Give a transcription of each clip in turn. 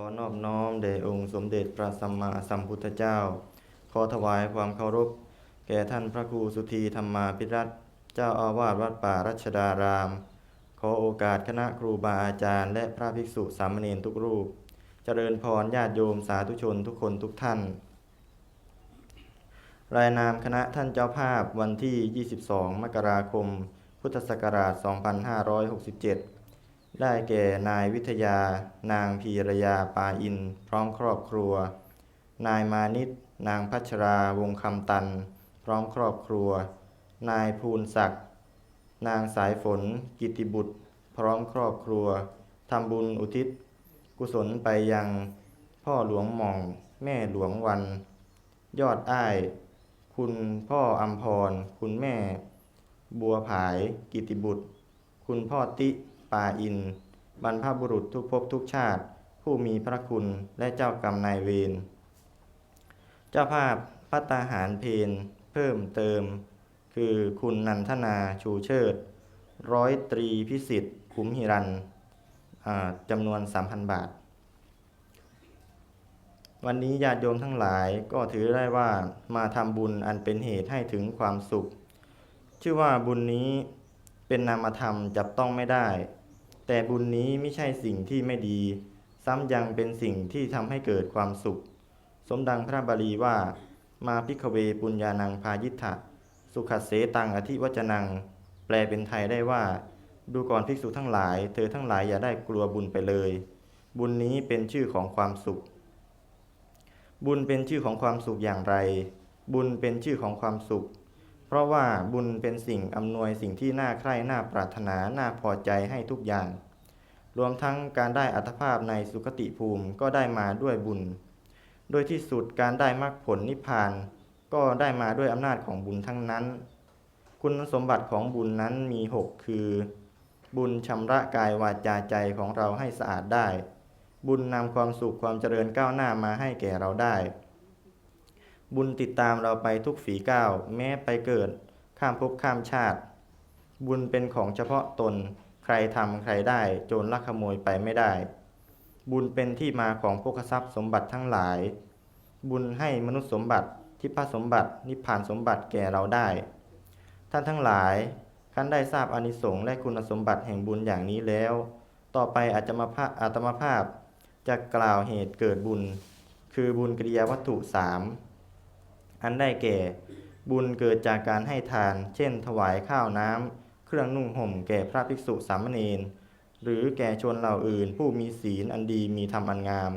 อนอบน้อมแด่องค์สมเด็จพระสัมมาสัมพุทธเจ้า ขอถวายความเคารพ แก่ท่านพระครูสุธีธรรมาภิรัตเจ้าอาวาสวัดป่ารัชดาราม ขอโอกาสคณะครูบาอาจารย์ และพระภิกษุสามเณรทุกรูป เจริญพรญาติโยมสาธุชนทุกคนทุกท่าน รายนามคณะท่านเจ้าภาพวันที่ 22 มกราคม พุทธศักราช 2567 ได้แก่นายวิทยา นางพีรยาปาอิน พร้อมครอบครัว นายมานิตนางพัชราวงคำตัน พร้อมครอบครัว นายภูลศักดิ์นางสายฝน กิติบุตร พร้อมครอบครัวทำบุญอุทิศ กุศลไปยังพ่อหลวงหม่อง แม่หลวงวัน ยอดอ้าย คุณพ่ออัมพร คุณแม่ บัวผาย กิติบุตร คุณพ่อติ ป่าอิน บรรพบุรุษทุกภพทุกชาติ ผู้มีพระคุณและเจ้ากรรมนายเวร เจ้าภาพพัตตาหารเพนเพิ่มเติม คือคุณนันทนาชูเชิด ร้อยตรีพิสิทธิ์ขุมหิรันจำนวน 3,000 บาท วันนี้ญาติโยมทั้งหลายก็ถือได้ว่ามาทำบุญอันเป็นเหตุให้ถึงความสุข ชื่อว่าบุญนี้เป็นนามธรรมจับต้องไม่ได้ แต่บุญนี้ไม่ใช่สิ่งที่ไม่ดี ซ้ำยังเป็นสิ่งที่ทำให้เกิดความสุข สมดังพระบาลีว่า มาพิกเวปุญญานังพายิทธะสุขัสเสตังอธิวจนัง แปลเป็นไทยได้ว่า ดูก่อนภิกษุทั้งหลาย เธอทั้งหลายอย่าได้กลัวบุญไปเลย บุญนี้เป็นชื่อของความสุข บุญเป็นชื่อของความสุขอย่างไร บุญเป็นชื่อของความสุข เพราะว่าบุญเป็นสิ่งอำนวยสิ่งที่น่าใคร่น่าปรารถนาน่าพอใจให้ทุกอย่าง รวมทั้งการได้อัตภาพในสุคติภูมิก็ได้มาด้วยบุญ โดยที่สุดการได้มรรคผลนิพพาน ก็ได้มาด้วยอำนาจของบุญทั้งนั้น คุณสมบัติของบุญนั้นมีหกคือ บุญชำระกายวาจาใจของเราให้สะอาดได้ บุญนำความสุขความเจริญก้าวหน้ามาให้แก่เราได้ บุญติดตามเราไปทุกฝีก้าวแม้ไปเกิด ข้ามภพข้ามชาติ บุญเป็นของเฉพาะตน ใครทำใครได้โจรลักขโมยไปไม่ได้ บุญเป็นที่มาของพวกทรัพย์สมบัติทั้งหลาย บุญให้มนุษย์สมบัติทิพสมบัติ นิพพานสมบัติแก่เราได้ ท่านทั้งหลายขั้นได้ทราบอนิสงส์และคุณสมบัติแห่งบุญอย่างนี้แล้ว ต่อไปอาจจะมาภาอาตมาภาพจะกล่าวเหตุเกิดบุญ คือบุญกิริยาวัตถุสาม อันได้แก่ บุญเกิดจากการให้ทาน เช่น ถวายข้าวน้ำ เครื่องนุ่งห่มแก่พระภิกษุสามเณร หรือแก่ชนเหล่าอื่น ผู้มีศีลอันดีมีธรรมอันงาม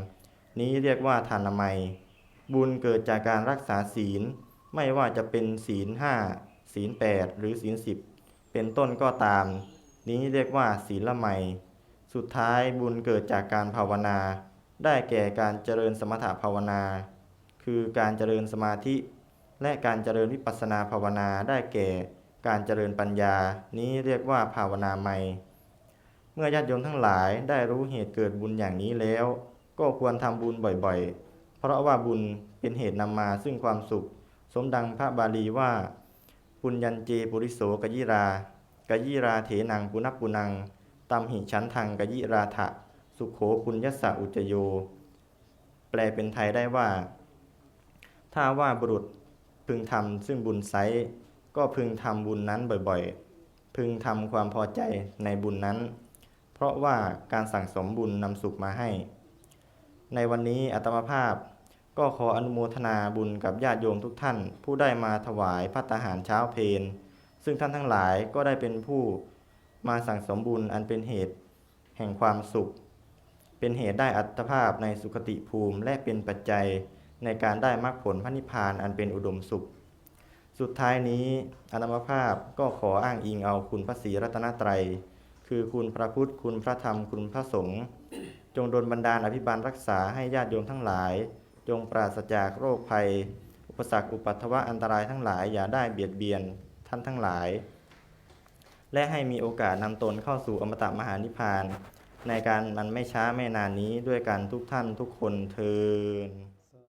นี้เรียกว่าทานามัยบุญเกิดจากการรักษาศีล ไม่ว่าจะเป็นศีลห้าศีลแปดหรือศีลสิบเป็นต้นก็ตาม นี้เรียกว่าศีลละไม สุดท้ายบุญเกิดจากการภาวนา ได้แก่การเจริญสมถภาวนา คือการเจริญสมาธิ และการเจริญวิปัสสนาภาวนาได้แก่การเจริญปัญญา นี้เรียกว่าภาวนาไมยเมื่อญาติโยมทั้งหลายได้รู้เหตุเกิดบุญอย่างนี้แล้ว ก็ควรทำบุญบ่อยๆ เพราะว่าบุญเป็นเหตุนำมาซึ่งความสุข สมดังพระบาลีว่า ปุญญัญเจปุริโสกยิรากยิราเถนังปุณพปุนังตัมหิชันทังกยิราทะ สุขโขปุญญสสะอุจโย แปลเป็นไทยได้ว่า ถ้าว่าบุรุษพึงทำซึ่งบุญไซก็พึงทำบุญนั้นบ่อยๆ พึงทำความพอใจในบุญนั้น เพราะว่าการสั่งสมบุญนำสุขมาให้ ในวันนี้อาตมาภาพก็ขออนุโมทนาบุญกับญาติโยมทุกท่าน ผู้ได้มาถวายพัตตาหารเช้าเพลซึ่งท่านทั้งหลายก็ได้เป็นผู้มาสั่งสมบุญอันเป็นเหตุแห่งความสุข เป็นเหตุได้อัตภาพในสุคติภูมิและเป็นปัจจัย ในการได้มรรคผลพระนิพพานอันเป็นอุดมสุข สุดท้ายนี้อนามภาพก็ขออ้างอิงเอาคุณพระศรีรัตนตรัย คือคุณพระพุทธ คุณพระธรรม คุณพระสงฆ์ จงดลบันดาลอภิบาลรักษาให้ญาติโยมทั้งหลาย จงปราศจากโรคภัย อุปสรรคอุปัตวะอันตรายทั้งหลายอย่าได้เบียดเบียนท่านทั้งหลาย และให้มีโอกาสนำตนเข้าสู่อมตะมหานิพพาน ในการมันไม่ช้าไม่นานนี้ด้วยกันทุกท่านทุกคนเทิน